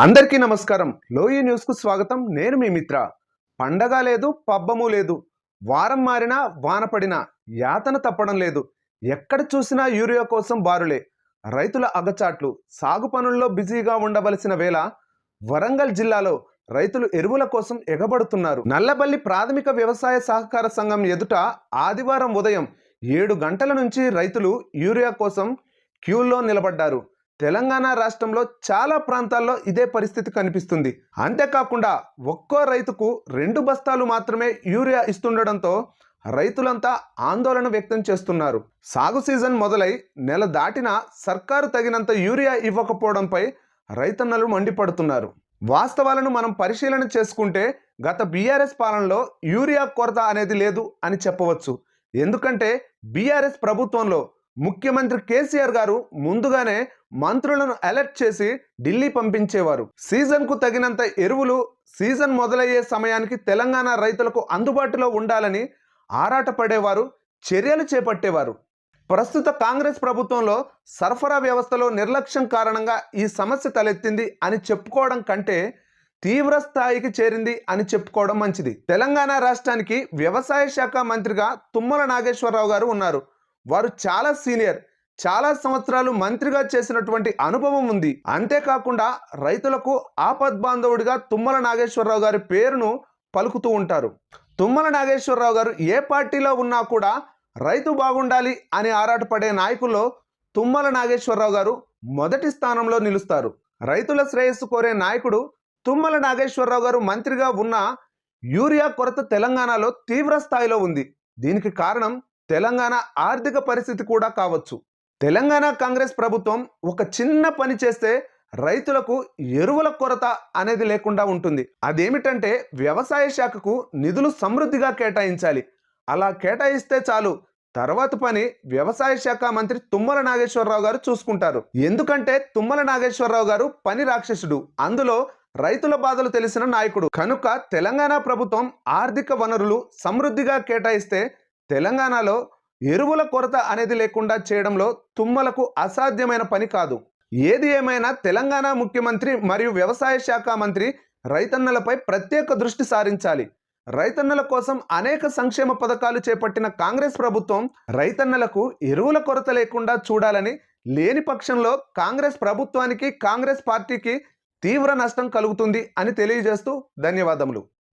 అందరికీ నమస్కారం. లోయ న్యూస్కు స్వాగతం. నేను మీ మిత్ర. పండగ లేదు పబ్బము లేదు. వారం మారినా వాన పడినా యాతన తప్పడం లేదు. ఎక్కడ చూసినా యూరియా కోసం బారులే. రైతుల అగచాట్లు సాగు పనుల్లో బిజీగా ఉండవలసిన వేళ వరంగల్ జిల్లాలో రైతులు ఎరువుల కోసం ఎగబడుతున్నారు. నల్లబల్లి ప్రాథమిక వ్యవసాయ సహకార సంఘం ఎదుట ఆదివారం ఉదయం ఏడు గంటల నుంచి రైతులు యూరియా కోసం క్యూల్లో నిలబడ్డారు. తెలంగాణ రాష్ట్రంలో చాలా ప్రాంతాల్లో ఇదే పరిస్థితి కనిపిస్తుంది. అంతేకాకుండా ఒక్కో రైతుకు రెండు బస్తాలు మాత్రమే యూరియా ఇస్తుండడంతో రైతులంతా ఆందోళన వ్యక్తం చేస్తున్నారు. సాగు సీజన్ మొదలై నెల దాటినా సర్కారు తగినంత యూరియా ఇవ్వకపోవడంపై రైతన్నలు మండిపడుతున్నారు. వాస్తవాలను మనం పరిశీలన చేసుకుంటే గత బీఆర్ఎస్ పాలనలో యూరియా కొరత అనేది లేదు అని చెప్పవచ్చు. ఎందుకంటే బీఆర్ఎస్ ప్రభుత్వంలో ముఖ్యమంత్రి కేసీఆర్ గారు ముందుగానే మంత్రులను అలర్ట్ చేసి ఢిల్లీ పంపించేవారు. సీజన్కు తగినంత ఎరువులు సీజన్ మొదలయ్యే సమయానికి తెలంగాణ రైతులకు అందుబాటులో ఉండాలని ఆరాటపడేవారు చర్యలు చేపట్టేవారు. ప్రస్తుత కాంగ్రెస్ ప్రభుత్వంలో సరఫరా వ్యవస్థలో నిర్లక్ష్యం కారణంగా ఈ సమస్య తలెత్తింది అని చెప్పుకోవడం కంటే తీవ్ర స్థాయికి చేరింది అని చెప్పుకోవడం మంచిది. తెలంగాణ రాష్ట్రానికి వ్యవసాయ శాఖ మంత్రిగా తుమ్మల నాగేశ్వరరావు గారు ఉన్నారు. వారు చాలా సీనియర్ చాలా సంవత్సరాలు మంత్రిగా చేసినటువంటి అనుభవం ఉంది. అంతేకాకుండా రైతులకు ఆపద్బాంధవుడిగా తుమ్మల నాగేశ్వరరావు గారి పేరును పలుకుతూ ఉంటారు. తుమ్మల నాగేశ్వరరావు గారు ఏ పార్టీలో ఉన్నా కూడా రైతు బాగుండాలి అని ఆరాటపడే నాయకుల్లో తుమ్మల నాగేశ్వరరావు గారు మొదటి స్థానంలో నిలుస్తారు. రైతుల శ్రేయస్సు కోరే నాయకుడు తుమ్మల నాగేశ్వరరావు గారు మంత్రిగా ఉన్న యూరియా కొరత తెలంగాణలో తీవ్ర స్థాయిలో ఉంది. దీనికి కారణం తెలంగాణ ఆర్థిక పరిస్థితి కూడా కావచ్చు. తెలంగాణ కాంగ్రెస్ ప్రభుత్వం ఒక చిన్న పని చేస్తే రైతులకు ఎరువుల కొరత అనేది లేకుండా ఉంటుంది. అదేమిటంటే వ్యవసాయ శాఖకు నిధులు సమృద్ధిగా కేటాయించాలి. అలా కేటాయిస్తే చాలు. తర్వాత పని వ్యవసాయ శాఖ మంత్రి తుమ్మల నాగేశ్వరరావు గారు చూసుకుంటారు. ఎందుకంటే తుమ్మల నాగేశ్వరరావు గారు పని రాక్షసుడు. అందులో రైతుల బాధలు తెలిసిన నాయకుడు. కనుక తెలంగాణ ప్రభుత్వం ఆర్థిక వనరులు సమృద్ధిగా కేటాయిస్తే తెలంగాణలో ఎరువుల కొరత అనేది లేకుండా చేయడంలో తుమ్మలకు అసాధ్యమైన పని కాదు. ఏది ఏమైనా తెలంగాణ ముఖ్యమంత్రి మరియు వ్యవసాయ శాఖ మంత్రి రైతన్నలపై ప్రత్యేక దృష్టి సారించాలి. రైతన్నల కోసం అనేక సంక్షేమ పథకాలు చేపట్టిన కాంగ్రెస్ ప్రభుత్వం రైతన్నలకు ఎరువుల కొరత లేకుండా చూడాలని లేని పక్షంలో కాంగ్రెస్ ప్రభుత్వానికి కాంగ్రెస్ పార్టీకి తీవ్ర నష్టం కలుగుతుంది అని తెలియజేస్తూ ధన్యవాదములు.